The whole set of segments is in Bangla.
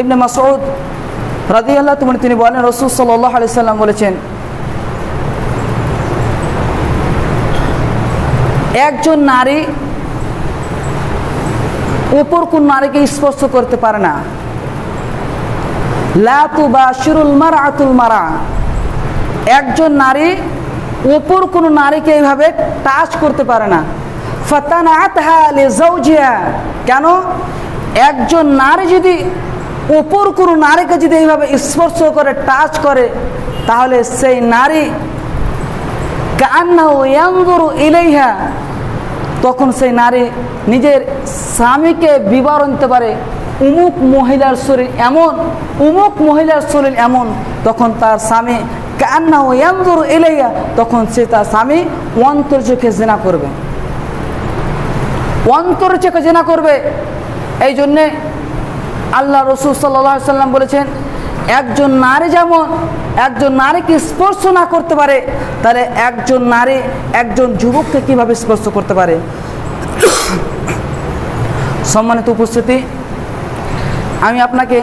ইবনে মাসউদ রাদিয়াল্লাহু তাআলা তিনি বলেন, রাসূল সাল্লাল্লাহু আলাইহি সাল্লাম বলেছেন, একজন নারী উপর কোন নারীকে স্পর্শ করতে পারে না। লাতু বা শিরুল মারা। আতুল মারা একজন নারী উপর কোনো নারীকে এইভাবে টাচ করতে পারে না। ফাতানা আতহা লে কেন? একজন নারী যদি উপর কোনো নারীকে যদি এইভাবে স্পর্শ করে টাচ করে, তাহলে সেই নারী কান্না ইয়াঙ্গুরু ইলাইহা। তখন সেই নারী নিজের স্বামীকে বিবরণ দিতে পারে, উমুক মহিলার শরীর এমন, উমুক মহিলার শরীর এমন। তখন তার স্বামী কান্না ইয়ান্দুর এলাইয়া তখন সে তার স্বামী অন্তর চোখে জেনা করবে। অন্তর চোখে জেনা করবে। এই জন্যে আল্লাহ রসুল সাল্লাহ সাল্লাম বলেছেন, একজন নারী যেমন একজন নারীকে স্পর্শ না করতে পারে, তাহলে একজন নারী একজন যুবককে কীভাবে স্পর্শ করতে পারে? সম্মানিত উপস্থিতি, আমি আপনাকে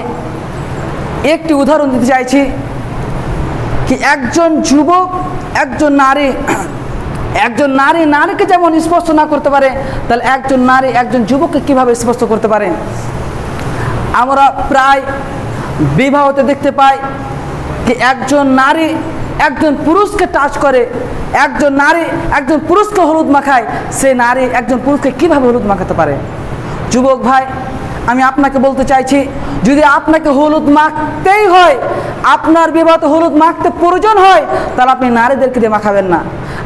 একটি উদাহরণ দিতে চাইছি কি একজন যুবক, একজন নারী একজন নারী নারীকে যেমন স্পর্শ না করতে পারে, তাহলে একজন নারী একজন যুবককে কীভাবে স্পর্শ করতে পারে? আমরা প্রায় বিবাহতে দেখতে পাই কি একজন নারী একজন পুরুষকে টাচ করে, একজন নারী একজন পুরুষকে হলুদ মাখায়, সে নারী একজন পুরুষকে কীভাবে হলুদ মাখাতে পারে? যুবক ভাই, আমি আপনাকে বলতে চাইছি, যদি আপনাকে হলুদ মাখতেই হয়, আপনার বিবাহতে হলুদ মাখতে প্রয়োজন হয়, তাহলে আপনি নারীদেরকে দিয়ে মাখাবেন না।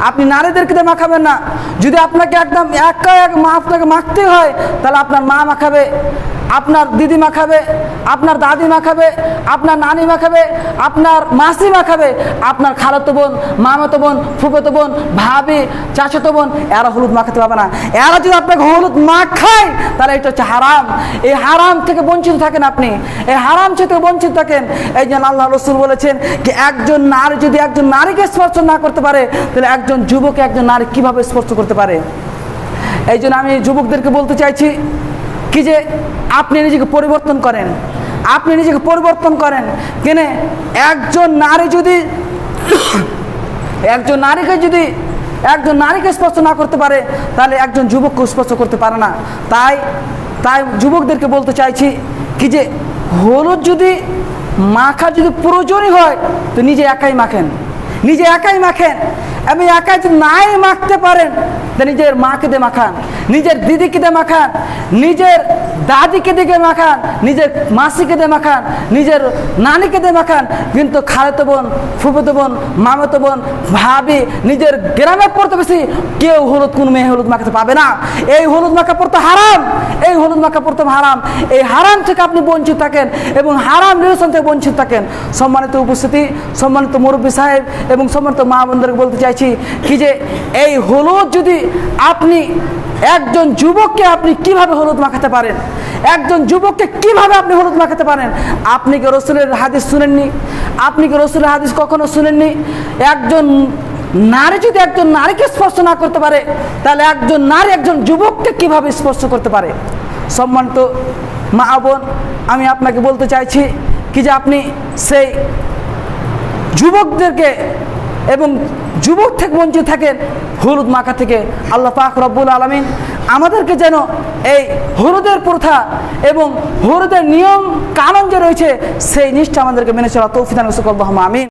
আপনি নারীদেরকে দিয়ে মাখাবেন না। যদি আপনাকে একদম একা এক মা আপনাকে মাখতে হয়, তাহলে আপনার মা মাখাবে, আপনার দিদি মাখাবে, আপনার দাদি মাখাবে, আপনার নানি মাখাবে, আপনার মাসি মাখাবে, আপনার খালাতো বোন, মামাতো বোন, ফুফাতো বোন, ভাবি, চাচাতো বোন, এরা হলুদ মাখাতে পারবে না। এরা যদি আপনাকে হলুদ মাখায়, তাহলে এটা হচ্ছে হারাম। এই হারাম থেকে বঞ্চিত থাকেন আপনি। এই হারাম থেকে বঞ্চিত থাকেন। এই জন্য আল্লাহ রসুল বলেছেন যে একজন নারী যদি একজন নারীকে স্পর্শ না করতে পারে, তাহলে একজন যুবকে একজন নারী কীভাবে স্পর্শ করতে পারে? এই জন্য আমি যুবকদেরকে বলতে চাইছি কি যে আপনি নিজেকে পরিবর্তন করেন। আপনি নিজেকে পরিবর্তন করেন। কেনে একজন নারী যদি একজন নারীকে যদি একজন নারীকে স্পর্শ না করতে পারে, তাহলে একজন যুবককে স্পর্শ করতে পারে না। তাই তাই যুবকদেরকে বলতে চাইছি কি যে হলুদ যদি মাখা যদি প্রয়োজনই হয়, তো নিজে একাই মাখেন। নিজে একাই মাখেন। এবং একাই যদি নাই মাখতে পারেন। নিজের মাকে দিয়ে মাখান, নিজের দিদিকে দিয়ে মাখান, নিজের দাদিকে দিকে মাখান, নিজের মাসিকে দিয়ে মাখান, নিজের নানিকে দিয়ে মাখান। কিন্তু খালেতো বোন, ফুফুতো বোন, মামাতো বোন, ভাবি, নিজের গ্রামের প্রতিবেশী, কেউ হলুদ, কোন মেয়ে হলুদ মাখাতে পাবে না। এই হলুদ মাখা পড়তে হারাম, এই হলুদ মাখা পড়তে হারাম। এই হারাম থেকে আপনি বঞ্চিত থাকেন এবং হারাম রিলেশন থেকে বঞ্চিত থাকেন। সম্মানিত উপস্থিতি, সম্মানিত মুরব্বী সাহেব এবং সম্মানিত মা বোনদেরকে বলতে চাইছি কি যে এই হলুদ যদি আপনি একজন যুবককে আপনি কীভাবে হলুদ মাখাতে পারেন? একজন যুবককে কীভাবে আপনি হলুদ মাখাতে পারেন? আপনি কি রসুলের হাদিস শুনেননি? আপনি কি রসুলের হাদিস কখনো শুনেননি? একজন নারী যদি একজন নারীকে স্পর্শ না করতে পারে, তাহলে একজন নারী একজন যুবককে কীভাবে স্পর্শ করতে পারে? সম্মানিত মা বোন, আমি আপনাকে বলতে চাইছি কি যে আপনি সেই যুবকদেরকে এবং যুবক থেকে বঞ্চিত থাকেন হলুদ মাখা থেকে। আল্লাহ পাক রব্বুল আলমিন আমাদেরকে যেন এই হলুদের প্রথা এবং হলুদের নিয়ম কানুন যে রয়েছে, সেই নিষ্ঠা আমাদেরকে মেনে চলা তৌফিদান আমিন।